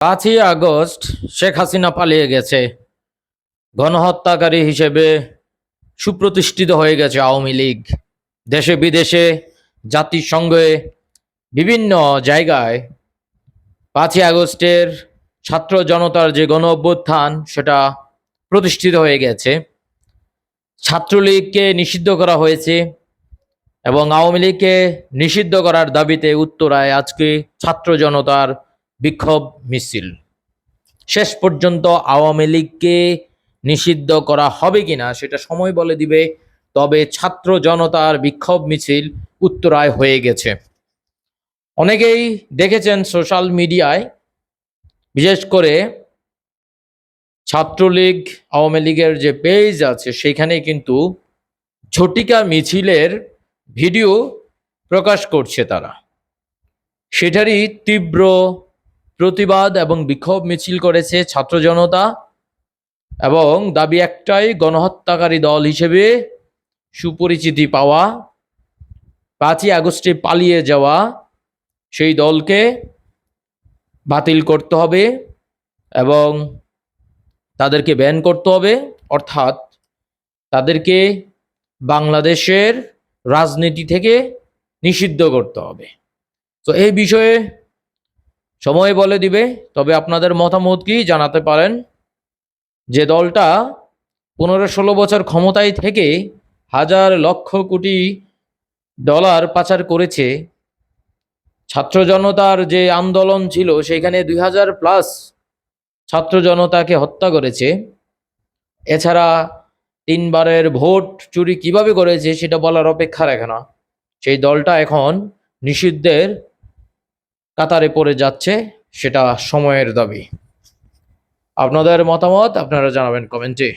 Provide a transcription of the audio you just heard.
পাঁচই আগস্ট শেখ হাসিনা পালিয়ে গেছে। গণহত্যাকারী হিসেবে সুপ্রতিষ্ঠিত হয়ে গেছে আওয়ামী লীগ। দেশে বিদেশে জাতিসংঘে বিভিন্ন জায়গায় পাঁচই আগস্টের ছাত্র জনতার যে গণ অভ্যুত্থান, সেটা প্রতিষ্ঠিত হয়ে গেছে। ছাত্রলীগকে নিষিদ্ধ করা হয়েছে এবং আওয়ামী লীগকে নিষিদ্ধ করার দাবিতে উত্তরায় আজকে ছাত্র জনতার বিক্ষোভ মিছিল। শেষ পর্যন্ত আওয়ামী লীগকে নিষিদ্ধ করা হবে কিনা সেটা সময় বলে দিবে, তবে ছাত্র জনতার বিক্ষোভ মিছিল উত্তরায় হয়ে গেছে। অনেকেই দেখেছেন সোশ্যাল মিডিয়ায়, বিশেষ করে ছাত্রলীগ, আওয়ামী লীগের যে পেজ আছে সেখানে কিন্তু ঝটিকা মিছিলের ভিডিও প্রকাশ করছে তারা। সেটারই তীব্র প্রতিবাদ এবং বিক্ষোভ মিছিল করেছে ছাত্র জনতা এবং দাবি একটাই, গণহত্যাকারী দল হিসেবে সুপরিচিতি পাওয়া। পাঁচই আগস্টে পালিয়ে যাওয়া সেই দলকে বাতিল করতে হবে এবং তাদেরকে ব্যান করতে হবে। অর্থাৎ তাদেরকে বাংলাদেশের রাজনীতি থেকে নিষিদ্ধ করতে হবে। তো এই বিষয়ে সময় বলে দিবে, তবে আপনাদের মতামত কি জানাতে পারেন? যে দলটা পনেরো ষোলো বছর ক্ষমতায় থেকে হাজার লক্ষ কোটি ডলার পাচার করেছে। ছাত্র জনতার যে আন্দোলন ছিল সেখানে দুই হাজার প্লাস ছাত্র জনতাকে হত্যা করেছে। এছাড়া তিনবারের ভোট চুরি কীভাবে করেছে, সেটা বলার অপেক্ষা রাখে না। সেই দলটা এখন নিষিদ্ধের কাতারে পড়ে যাচ্ছে সেটা সময়ের দাবি। আপনাদের মতামত আপনারা জানাবেন কমেন্টে।